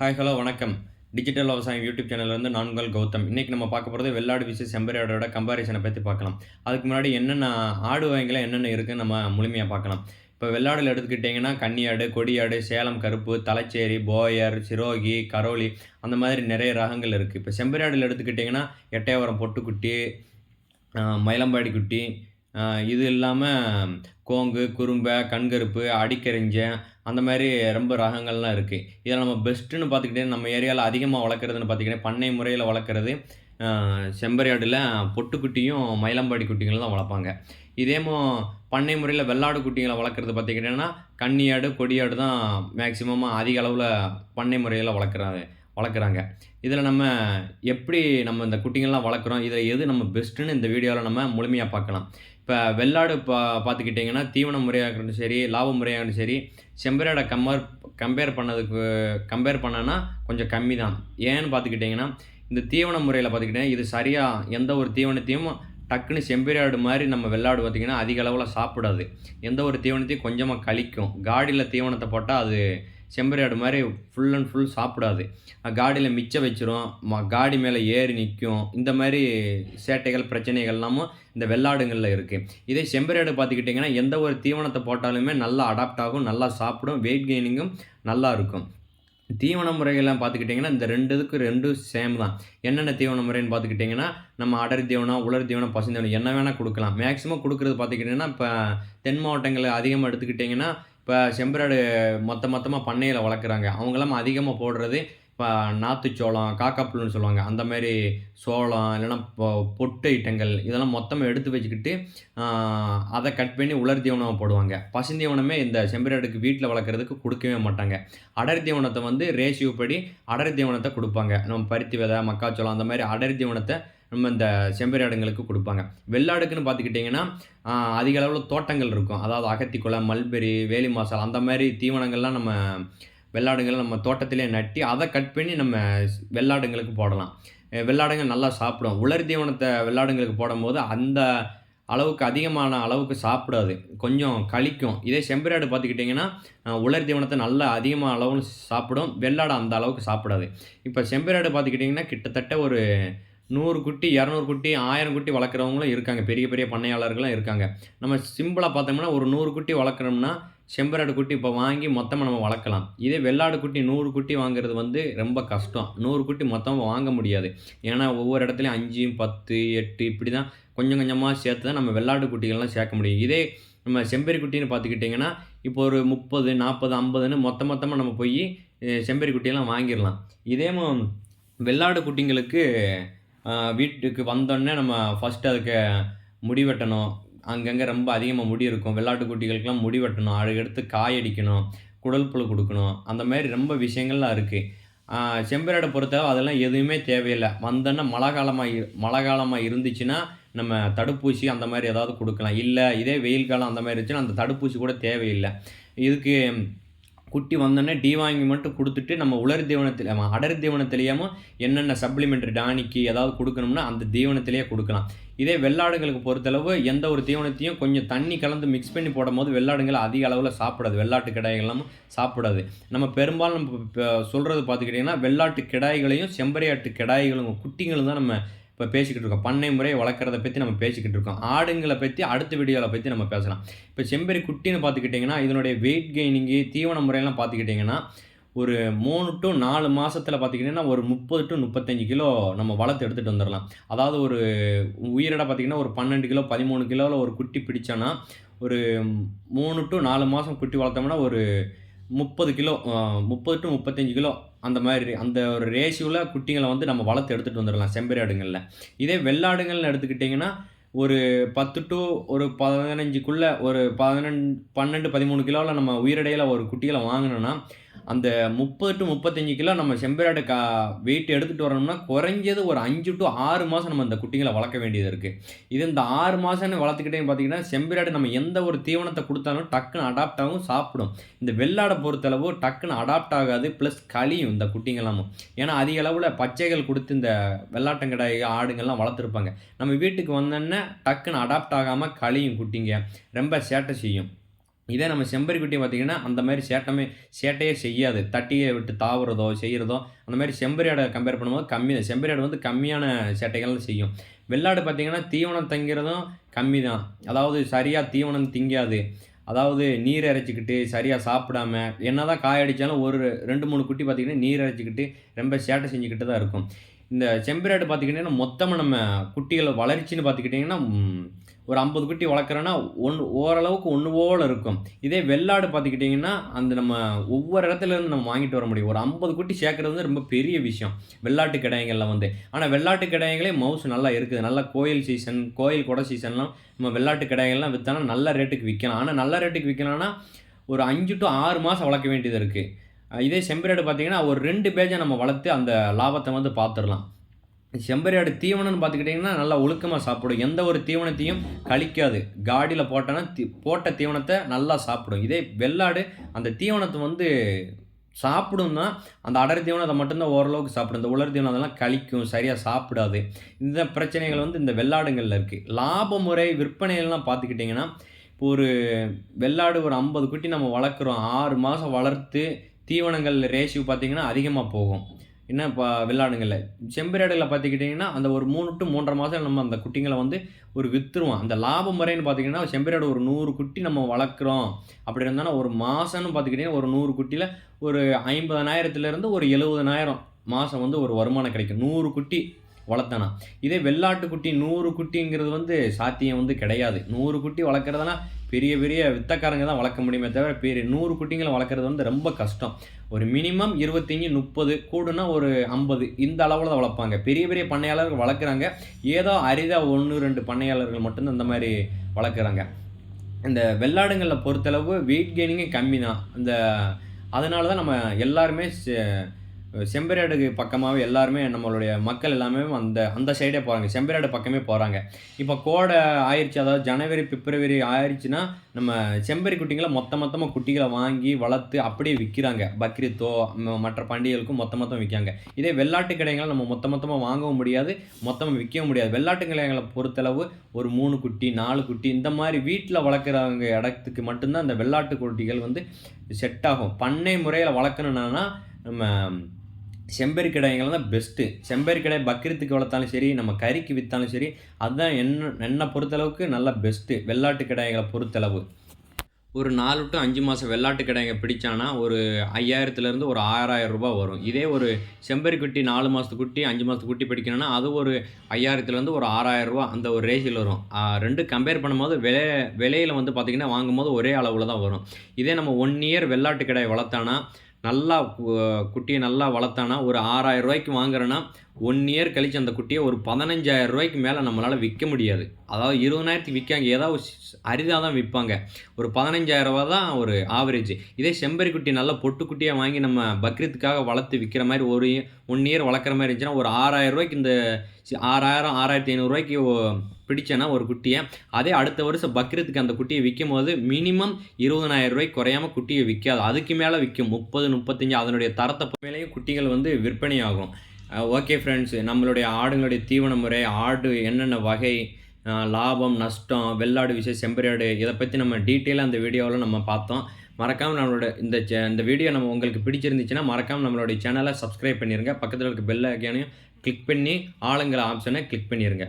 Hi hello வணக்கம். Digital விவசாயம் YouTube சேனல்ல வந்து நான் கௌதம். இன்றைக்கி நம்ம பார்க்க போகிறது வெள்ளாடு விசு செம்பரியாடோட கம்பாரிசனை பற்றி பார்க்கலாம். அதுக்கு முன்னாடி என்னென்ன ஆடு வகைகளை என்னென்ன இருக்குதுன்னு நம்ம முழுமையாக பார்க்கலாம். இப்போ வெள்ளாடில் எடுத்துக்கிட்டிங்கன்னா கன்னியாடு கொடியாடு சேலம் கருப்பு தலைச்சேரி போயர் சிரோகி கரோலி அந்த மாதிரி நிறைய ரகங்கள் இருக்குது இப்போ செம்பரியாடில் எடுத்துக்கிட்டிங்கன்னா எட்டயபுரம் பொட்டுக்குட்டி மயிலம்பாடி குட்டி இது இல்லாமல் கோங்கு குறும்பை கண்கருப்பு அடிக்கரிஞ்சன் அந்த மாதிரி ரொம்ப ரகங்கள்லாம் இருக்குது இதில் நம்ம பெஸ்ட்டுன்னு பார்த்துக்கிட்டே நம்ம ஏரியாவில் அதிகமாக வளர்க்குறதுன்னு பார்த்திங்கன்னா பண்ணை முறையில் வளர்க்குறது செம்பரியாடில் பொட்டுக்குட்டியும் மயிலம்பாடி குட்டிகளும் தான் வளர்ப்பாங்க. இதேமோ பண்ணை முறையில் வெள்ளாடு குட்டிகளை வளர்க்குறது பார்த்திக்கிட்டேன்னா கன்னியாடு கொடியாடு தான் மேக்சிமமாக அதிக அளவில் பண்ணை முறையில் வளர்க்குறாங்க. வளர்க்குறாங்க. இதில் நம்ம எப்படி நம்ம இந்த குட்டிங்கள்லாம் வளர்க்குறோம் இதில் எது நம்ம பெஸ்ட்டுன்னு இந்த வீடியோவில் நம்ம முழுமையாக பார்க்கலாம். இப்போ வெள்ளாடு பா பார்த்துக்கிட்டிங்கன்னா தீவன முறையாகட்டும் சரி லாப முறையாகட்டும் சரி செம்பரியாடை கம்பேர் கம்பேர் பண்ணதுக்கு கம்பேர் பண்ணனா கொஞ்சம் கம்மி தான். ஏன்னு பார்த்துக்கிட்டிங்கன்னா இந்த தீவன முறையில் பார்த்துக்கிட்டிங்கன்னா இது சரியாக எந்த ஒரு தீவனத்தையும் டக்குன்னு செம்பரியாடு மாதிரி நம்ம வெள்ளாடு பார்த்திங்கன்னா அதிக அளவில் சாப்பிடாது. எந்த ஒரு தீவனத்தையும் கொஞ்சமாக கழிக்கும். காடியில் தீவனத்தை போட்டால் அது செம்பரியாடு மாதிரி ஃபுல் அண்ட் ஃபுல் சாப்பிடாது. காடியில் மிச்சம் வச்சிரும் ம காடி மேலே ஏறி நிற்கும் இந்த மாதிரி சேட்டைகள் பிரச்சனைகள்லாமும் இந்த வெள்ளாடுங்களில் இருக்குது இதே செம்பரியாடு பார்த்துக்கிட்டிங்கன்னா எந்த ஒரு தீவனத்தை போட்டாலுமே நல்லா அடாப்ட் ஆகும் நல்லா சாப்பிடும் வெயிட் கெய்னிங்கும் நல்லா இருக்கும். தீவன முறைகள்லாம் பார்த்துக்கிட்டிங்கன்னா இந்த ரெண்டு இதுக்கு ரெண்டும் சேம் தான். என்னென்ன தீவன முறைன்னு பார்த்துக்கிட்டிங்கன்னா நம்ம அடர் தீவனம் உலர் தீவனம் பசுந்தீவனம் என்ன வேணால் கொடுக்கலாம். மேக்ஸிமம் கொடுக்குறது பார்த்துக்கிட்டிங்கன்னா இப்போ தென் மாவட்டங்களில் அதிகமாக எடுத்துக்கிட்டிங்கன்னா இப்போ செம்பராடு மொத்த மொத்தமாக பண்ணையில் வளர்க்குறாங்க. அவங்களாம் அதிகமாக போடுறது இப்போ நாத்துச்சோளம் காக்காப்புழுன்னு சொல்லுவாங்க. அந்த மாதிரி சோளம் இல்லைன்னா பொ பொட்டு ஐட்டங்கள் இதெல்லாம் மொத்தமாக எடுத்து வச்சுக்கிட்டு அதை கட் பண்ணி உலர் தீவனமாக போடுவாங்க. பசுந்தீவனமே இந்த செம்பராடுக்கு வீட்டில் வளர்க்குறதுக்கு கொடுக்கவே மாட்டாங்க. அடர் தீவனத்தை வந்து ரேஷியோ படி அடர் தீவனத்தை கொடுப்பாங்க. நம்ம பருத்தி விதை மக்காச்சோளம் அந்த மாதிரி அடர் தீவனத்தை நம்ம இந்த செம்பரியாடுங்களுக்கு கொடுப்பாங்க. வெள்ளாடுக்குன்னு பார்த்துக்கிட்டிங்கன்னா அதிக அளவில் தோட்டங்கள் இருக்கும். அதாவது அகத்திக்குலை மல்பெரி வேலி மாசால் அந்த மாதிரி தீவனங்கள்லாம் நம்ம வெள்ளாடுங்களை நம்ம தோட்டத்திலே நட்டி அதை கட் பண்ணி நம்ம வெள்ளாடுங்களுக்கு போடலாம். வெள்ளாடுங்க நல்லா சாப்பிடும். உலர் தீவனத்தை வெள்ளாடுங்களுக்கு போடும்போது அந்த அளவுக்கு அதிகமான அளவுக்கு சாப்பிடாது. கொஞ்சம் கழிக்கும். இதே செம்பரியாடு பார்த்துக்கிட்டிங்கன்னா உலர் தீவனத்தை நல்லா அதிகமாக அளவும் சாப்பிடும். வெள்ளாடு அந்த அளவுக்கு சாப்பிடாது. இப்போ செம்பிராடு பார்த்துக்கிட்டிங்கன்னா கிட்டத்தட்ட ஒரு நூறு குட்டி இரநூறு குட்டி ஆயிரம் குட்டி வளர்க்குறவங்களும் இருக்காங்க. பெரிய பெரிய பண்ணையாளர்களும் இருக்காங்க. நம்ம சிம்பிளாக பார்த்தோம்னா ஒரு நூறு குட்டி வளர்க்குறோம்னா செம்பராடு குட்டி இப்போ வாங்கி மொத்தமாக நம்ம வளர்க்கலாம். இதே வெள்ளாடு குட்டி நூறு குட்டி வாங்குறது வந்து ரொம்ப கஷ்டம். நூறு குட்டி மொத்தமாக வாங்க முடியாது. ஏன்னா ஒவ்வொரு இடத்துலையும் அஞ்சு பத்து எட்டு இப்படி தான் கொஞ்சம் கொஞ்சமாக சேர்த்து தான் நம்ம வெள்ளாடு குட்டிகள்லாம் சேர்க்க முடியும். இதே நம்ம செம்பரி குட்டின்னு பார்த்துக்கிட்டிங்கன்னா இப்போ ஒரு முப்பது நாற்பது ஐம்பதுன்னு மொத்த மொத்தமாக நம்ம போய் செம்பரி குட்டியெல்லாம் வாங்கிடலாம். இதே வெள்ளாடு குட்டிங்களுக்கு வீட்டுக்கு வந்தோடனே நம்ம ஃபஸ்ட்டு அதுக்கு முடி வெட்டணும். அங்கங்கே ரொம்ப அதிகமாக முடி இருக்கும். வெள்ளாட்டு குட்டிகளுக்கெல்லாம் முடி வெட்டணும். அதுக்கடுத்து காய் அடிக்கணும். குடல் புழு கொடுக்கணும். அந்த மாதிரி ரொம்ப விஷயங்கள்லாம் இருக்குது செம்பரடை பொறுத்தவரை அதெல்லாம் எதுவுமே தேவையில்லை. வந்தோன்னே மழை காலமாக மழை காலமாக இருந்துச்சுன்னா நம்ம தடுப்பூசி அந்த மாதிரி ஏதாவது கொடுக்கலாம். இல்லை இதே வெயில் காலம் அந்த மாதிரி இருந்துச்சுன்னா அந்த தடுப்பூசி கூட தேவையில்லை. இதுக்கு குட்டி வந்தோடனே டி வாங்கி மட்டும் கொடுத்துட்டு நம்ம உலர் தீவனத்தில் அடர் தீவனத்திலேயாமல் என்னென்ன சப்ளிமெண்ட்ரி டானிக்கு ஏதாவது கொடுக்கணும்னா அந்த தீவனத்திலேயே கொடுக்கலாம். இதே வெள்ளாடுகளுக்கு பொறுத்தளவு எந்த ஒரு தீவனத்தையும் கொஞ்சம் தண்ணி கலந்து மிக்ஸ் பண்ணி போடும்போது வெள்ளாடுங்கள் அதிக அளவில் சாப்பிடாது. வெள்ளாட்டு கிடாய்கள்லாம் சாப்பிடாது. நம்ம பெரும்பாலும் நம்ம சொல்கிறது பார்த்துக்கிட்டிங்கன்னா வெள்ளாட்டு கிடாய்களையும் செம்பரியாட்டு கிடாய்களும் குட்டிங்களும் தான் நம்ம இப்போ பேசிக்கிட்டு இருக்கோம். பண்ணை முறை வளர்க்குறத பற்றி நம்ம பேசிக்கிட்டு இருக்கோம். ஆடுங்களை பற்றி அடுத்த வீடியோவில் பற்றி நம்ம பேசலாம். இப்போ செம்பரி குட்டின்னு பார்த்துக்கிட்டிங்கன்னா இதனுடைய வெயிட் கெய்னிங்கு தீவன முறையெல்லாம் பார்த்துக்கிட்டிங்கன்னா ஒரு மூணு டு நாலு மாதத்தில் பார்த்திங்கன்னா ஒரு முப்பது டு முப்பத்தஞ்சு கிலோ நம்ம வளர்த்து எடுத்துகிட்டு வந்துடலாம் அதாவது ஒரு உயிரிட பார்த்திங்கன்னா ஒரு பன்னெண்டு கிலோ பதிமூணு கிலோவில் ஒரு குட்டி பிடிச்சோன்னா ஒரு மூணு டு நாலு மாதம் குட்டி வளர்த்தோம்னா ஒரு முப்பது கிலோ முப்பது டு முப்பத்தஞ்சு கிலோ அந்த மாதிரி அந்த ஒரு ரேஷியோவில் குட்டிங்களை வந்து நம்ம வளர்த்து எடுத்துகிட்டு வந்துடலாம் செம்பரியாடுங்களில் இதே வெள்ளாடுங்கள்னு எடுத்துக்கிட்டிங்கன்னா ஒரு பத்து டு ஒரு பதினஞ்சுக்குள்ளே ஒரு பதினெண்டு பன்னெண்டு பதிமூணு கிலோவில் நம்ம உயிரடையில் ஒரு குட்டிகளை வாங்கினோன்னா அந்த முப்பது டு முப்பத்தஞ்சு கிலோ நம்ம செம்பரியாடு கா வெயிட் எடுத்துகிட்டு வரணும்னா குறைஞ்சது ஒரு அஞ்சு டு ஆறு மாதம் நம்ம இந்த குட்டிங்களை வளர்க்க வேண்டியது இருக்குது இது இந்த ஆறு மாதம்னு வளர்த்துக்கிட்டே பார்த்தீங்கன்னா செம்பராடு நம்ம எந்த ஒரு தீவனத்தை கொடுத்தாலும் டக்குன்னு அடாப்ட் ஆகும் சாப்பிடும். இந்த வெள்ளாடை பொறுத்தளவு டக்குன்னு அடாப்ட் ஆகாது ப்ளஸ் களியும் இந்த குட்டிங்களாமும் ஏன்னா அதிக அளவில் பச்சைகள் கொடுத்து இந்த வெள்ளாட்டங்கடாய் ஆடுங்கள்லாம் வளர்த்துருப்பாங்க. நம்ம வீட்டுக்கு வந்தோன்னே டக்குன்னு அடாப்ட் ஆகாமல் களியும் குட்டிங்க. ரொம்ப சேட்டை செய்யும். இதே நம்ம செம்பரி பார்த்திங்கன்னா பார்த்தீங்கன்னா அந்த மாதிரி சேட்டமே சேட்டையே செய்யாது. தட்டியை விட்டு தாவுறதோ செய்கிறதோ அந்த மாதிரி செம்பரியாடை கம்பேர் பண்ணும்போது கம்மி தான். செம்பரி ஆடு வந்து கம்மியான சேட்டைகள் செய்யும். வெள்ளாடு பார்த்தீங்கன்னா தீவனம் தங்கிறதும் கம்மி தான். அதாவது சரியாக தீவனம் திங்காது. அதாவது நீர் இறைச்சிக்கிட்டு சரியாக சாப்பிடாம என்னதான் காய அடித்தாலும் ஒரு ரெண்டு மூணு குட்டி பார்த்திங்கன்னா நீர் இறைச்சிக்கிட்டு ரொம்ப சேட்டை செஞ்சுக்கிட்டு தான் இருக்கும். இந்த செம்பரியாடு பார்த்துக்கிட்டிங்கன்னா மொத்தமாக நம்ம குட்டிகளை வளர்ச்சின்னு பார்த்துக்கிட்டிங்கன்னா ஒரு ஐம்பது குட்டி வளர்க்குறோன்னா ஒன்று ஓரளவுக்கு ஒன்று போல் இருக்கும். இதே வெள்ளாடு பார்த்துக்கிட்டிங்கன்னா அந்த நம்ம ஒவ்வொரு இடத்துல இருந்து நம்ம வாங்கிட்டு வர முடியும். ஒரு ஐம்பது குட்டி சேர்க்குறது வந்து ரொம்ப பெரிய விஷயம். வெள்ளாட்டு கிடாயங்களில் வந்து. ஆனால் வெள்ளாட்டு கிடையங்களே மவுஸ் நல்லா இருக்குது. நல்லா கோயில் சீசன் கோயில் கொடை சீசன்லாம் நம்ம வெள்ளாட்டு கிடாயங்கள்லாம் விற்றோன்னா நல்ல ரேட்டுக்கு விற்கலாம் ஆனால் நல்ல ரேட்டுக்கு விற்கலாம்னா ஒரு அஞ்சு டு ஆறு மாதம் வளர்க்க வேண்டியது இருக்குது இதே செம்பிராடு பார்த்திங்கன்னா ஒரு ரெண்டு பேஜை நம்ம வளர்த்து அந்த லாபத்தை வந்து பார்த்துடலாம். செம்பரியாடு தீவனம்னு பார்த்துக்கிட்டிங்கன்னா நல்லா ஒழுக்கமாக சாப்பிடும். எந்த ஒரு தீவனத்தையும் கழிக்காது. காடியில் போட்டோன்னா தி போட்ட தீவனத்தை நல்லா சாப்பிடும். இதே வெள்ளாடு அந்த தீவனத்தை வந்து சாப்பிடும்னா அந்த அடர் தீவனத்தை மட்டும்தான் ஓரளவுக்கு சாப்பிடும். இந்த உலர் தீவனம் அதெல்லாம் கழிக்கும் சரியாக சாப்பிடாது. இந்த பிரச்சனைகள் வந்து இந்த வெள்ளாடுங்களில் இருக்குது லாப முறை விற்பனைகள்லாம் பார்த்துக்கிட்டிங்கன்னா இப்போ ஒரு வெள்ளாடு ஒரு ஐம்பது குட்டி நம்ம வளர்க்குறோம். ஆறு மாதம் வளர்த்து தீவனங்கள் ரேஷியோ பார்த்தீங்கன்னா அதிகமாக போகும். என்ன இப்போ வெள்ளாடுங்களில் செம்பரியாடுகளில் பார்த்துக்கிட்டிங்கன்னா அந்த ஒரு மூணு டு மூன்றரை மாதம் நம்ம அந்த குட்டிங்களை வந்து ஒரு விற்றுருவோம் அந்த லாப முறைன்னு பார்த்திங்கன்னா செம்பரியாடு ஒரு நூறு குட்டி நம்ம வளர்க்குறோம். அப்படி இருந்தாலும் ஒரு மாதம்னு பார்த்துக்கிட்டிங்கன்னா ஒரு நூறு குட்டியில் ஒரு ஐம்பதனாயிரத்துலேருந்து ஒரு எழுபதனாயிரம் மாதம் வந்து ஒரு வருமானம் கிடைக்கும். நூறு குட்டி வளர்த்தனா. இதே வெள்ளாட்டு குட்டி நூறு குட்டிங்கிறது வந்து சாத்தியம் வந்து கிடையாது. நூறு குட்டி வளர்க்குறதுனா பெரிய பெரிய வித்தக்காரங்க தான் வளர்க்க முடியுமே தவிர பெரிய நூறு குட்டிங்களை வளர்க்குறது வந்து ரொம்ப கஷ்டம். ஒரு மினிமம் இருபத்தஞ்சி முப்பது கூடுனா ஒரு ஐம்பது இந்த அளவில் தான் வளர்ப்பாங்க. பெரிய பெரிய பண்ணையாளர்கள் வளர்க்குறாங்க. ஏதோ அரிதாக ஒன்று ரெண்டு பண்ணையாளர்கள் மட்டும்தான் இந்த மாதிரி வளர்க்குறாங்க. இந்த வெள்ளாடுங்களில் பொறுத்தளவு வெயிட் கெய்னிங்கே கம்மி தான் இந்த அதனால தான் நம்ம எல்லாருமே செம்பரியாடு பக்கமாகவே எல்லாருமே நம்மளுடைய மக்கள் எல்லாமே அந்த அந்த சைடே போகிறாங்க செம்பரியாடு பக்கமே போகிறாங்க இப்போ கோடை ஆயிடுச்சு அதாவது ஜனவரி பிப்ரவரி ஆயிடுச்சுன்னா நம்ம செம்பரி குட்டிங்களை மொத்த மொத்தமாக குட்டிகளை வாங்கி வளர்த்து அப்படியே விற்கிறாங்க பக்ரீத்தோ மற்ற பண்டிகைகளுக்கும் மொத்த மொத்தம் விற்காங்க இதே வெள்ளாட்டு கடைகளை நம்ம மொத்த மொத்தமாக வாங்கவும் முடியாது மொத்தமாக விற்கவும் முடியாது. வெள்ளாட்டு கடைகளை பொறுத்தளவு ஒரு மூணு குட்டி நாலு குட்டி இந்த மாதிரி வீட்டில் வளர்க்குறவங்க இடத்துக்கு மட்டும்தான் அந்த வெள்ளாட்டு குட்டிகள் வந்து செட் ஆகும். பண்ணை முறையில் வளர்க்கணுன்னா நம்ம செம்பரி கிடாய்கள் தான் பெஸ்ட்டு செம்பரி கிடாய் பக்ரீத்துக்கு வளர்த்தாலும் சரி நம்ம கறிக்கு விற்றாலும் சரி அதுதான் என்ன என்னை பொறுத்தளவுக்கு நல்ல பெஸ்ட்டு வெள்ளாட்டு கிடாய்களை பொறுத்தளவு. ஒரு நாலு டு அஞ்சு மாதம் வெள்ளாட்டு கிடாய்ங்க பிடிச்சானா ஒரு ஐயாயிரத்துலேருந்து ஒரு ஆறாயிரம் ரூபாய் வரும். இதே ஒரு செம்பரி குட்டி நாலு மாதத்து குட்டி அஞ்சு மாதத்து குட்டி பிடிக்கணும்னா அது ஒரு ஐயாயிரத்துலேருந்து ஒரு ஆறாயிரம் ரூபா அந்த ஒரு ரேஷியில் வரும். ரெண்டு கம்பேர் பண்ணும்போது விலை விலையில் வந்து பார்த்திங்கன்னா வாங்கும்போது ஒரே அளவில் தான் வரும். இதே நம்ம ஒன் இயர் வெள்ளாட்டு கிடாய் வளர்த்தானா நல்லா குட்டியை நல்லா வளர்த்தானா ஒரு ஆறாயிரம் ரூபாய்க்கு வாங்குறேன்னா ஒன் இயர் கழித்து அந்த குட்டியை ஒரு பதினஞ்சாயிரம் ரூபாய்க்கு மேலே நம்மளால் விற்க முடியாது. அதாவது இருபதாயிரத்துக்கு விற்காங்க ஏதாவது அரிதாக தான் விற்பாங்க. ஒரு பதினஞ்சாயிரரூபா தான் ஒரு ஆவரேஜ் இதே செம்பரி குட்டி நல்லா பொட்டு குட்டியாக வாங்கி நம்ம பக்ரீத்துக்காக வளர்த்து விற்கிற மாதிரி ஒரு ஒன் இயர் வளர்க்குற மாதிரி இருந்துச்சுன்னா ஒரு ஆறாயிரம் ரூபாய்க்கு இந்த ஆறாயிரம் ஆறாயிரத்தி ஐநூறுரூவாய்க்கு பிடிச்சேன்னா ஒரு குட்டியை. அதே அடுத்த வருஷம் பக்ரீத்துக்கு அந்த குட்டியை விற்கும் போது மினிமம் இருபதனாயிரம் ரூபாய் குறையாம குட்டியை விற்காது அதுக்கு மேலே விற்கும் முப்பது முப்பத்தஞ்சு அதனுடைய தரத்தை மேலேயும் குட்டிகள் வந்து விற்பனையாகும். ஓகே ஃப்ரெண்ட்ஸ் நம்மளுடைய ஆடுங்களுடைய தீவன முறை ஆடு என்னென்ன வகை லாபம் நஷ்டம் வெள்ளாடு விஷயம் செம்பரியாடு இதை பற்றி நம்ம டீட்டெயிலாக அந்த வீடியோவில் நம்ம பார்த்தோம். மறக்காமல் நம்மளோட இந்த இந்த வீடியோ நம்ம உங்களுக்கு பிடிச்சிருந்துச்சுன்னா மறக்காமல் நம்மளுடைய சேனலை சப்ஸ்கிரைப் பண்ணிடுங்க பக்கத்தில் இருக்க பெல் ஐக்கானையும் கிளிக் பண்ணி ஆளுங்கிற ஆப்ஷனை கிளிக் பண்ணிடுங்க